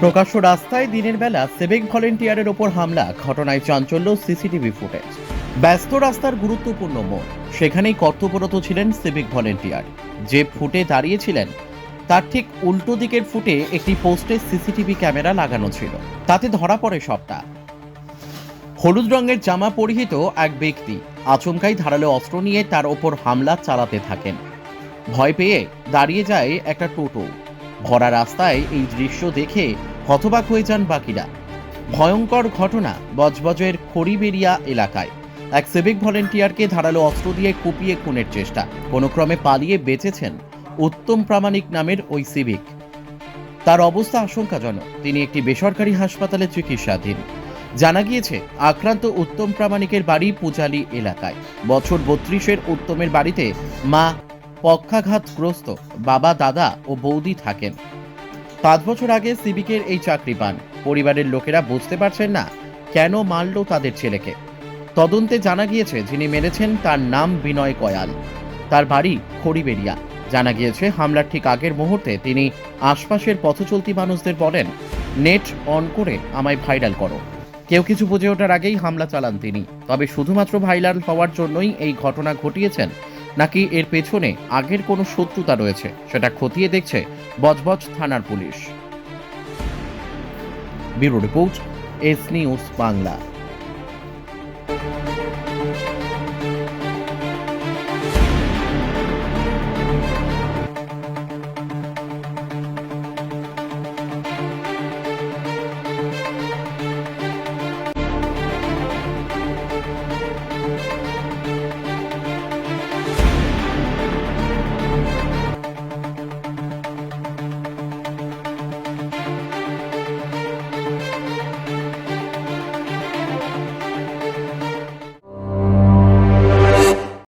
প্রকাশ্য রাস্তায় দিনের বেলা সিভিক ভলেন্টিয়ারের ওপর হামলা, ঘটনায় চাঞ্চল্য, সিসিটিভি ফুটেজ। ব্যস্ত রাস্তার গুরুত্বপূর্ণ মোড়, সেখানেই কর্তব্যরত ছিলেন সিভিক ভলেন্টিয়ার। যে ফুটে দাঁড়িয়েছিলেন, তার ঠিক উল্টো দিকের ফুটে একটি পোস্টে সিসিটিভি ক্যামেরা লাগানো ছিল। তাতে ধরা পড়ে সবটা। হলুদ রঙের জামা পরিহিত এক ব্যক্তি, আচমকাই ধারালো অস্ত্র নিয়ে তার ওপর হামলা চালাতে থাকেন। ভয় পেয়ে দাঁড়িয়ে যায় একটা টোটো। ভরা রাস্তায় এই দৃশ্য দেখে হতবাক হয়ে যান বাকিরা। ভয়ঙ্কর ঘটনা বজবজের খড়িবেরিয়া এলাকায়। এক সিভিক ভলেন্টিয়ারকে ধারালো অস্ত্র দিয়ে কুপিয়ে খুনের চেষ্টা। কোনো ক্রমে পালিয়ে বেঁচেছেন উত্তম প্রামাণিক নামের ওই সিভিক তার অবস্থা আশঙ্কাজনক। তিনি একটি বেসরকারি হাসপাতালে চিকিৎসাধীন। জানা গিয়েছে, আক্রান্ত উত্তম প্রামাণিকের বাড়ি পূজালি এলাকায়। বছর বত্রিশের উত্তমের বাড়িতে মা পক্ষাঘাতগ্রস্ত বাবা, দাদা ও বৌদি থাকেন। পাঁচ বছর আগে সিভিকের এই চাকরি পান। পরিবারের লোকেরা বুঝতে পারছেন না কেন মারল তাদের ছেলেকে। তদন্তে জানা গিয়েছে যিনি মেরেছেন তার নাম বিনয় কয়াল। তার বাড়ি খড়িবেরিয়া জানা গিয়েছে হামলার ঠিক আগের মুহূর্তে তিনি আশপাশের পথচলতি মানুষদের বলেন, নেট অন করে আমায় ভাইরাল করো। কেউ কিছু বুঝে ওঠার আগেই হামলা চালান তিনি। তবে শুধুমাত্র ভাইরাল হওয়ার জন্যই এই ঘটনা ঘটিয়েছেন নাকি এর পেছনে আগের কোনো শত্রুতা রয়েছে সেটা খতিয়ে দেখছে বজবজ থানার police. Bureau report, S news Bangla.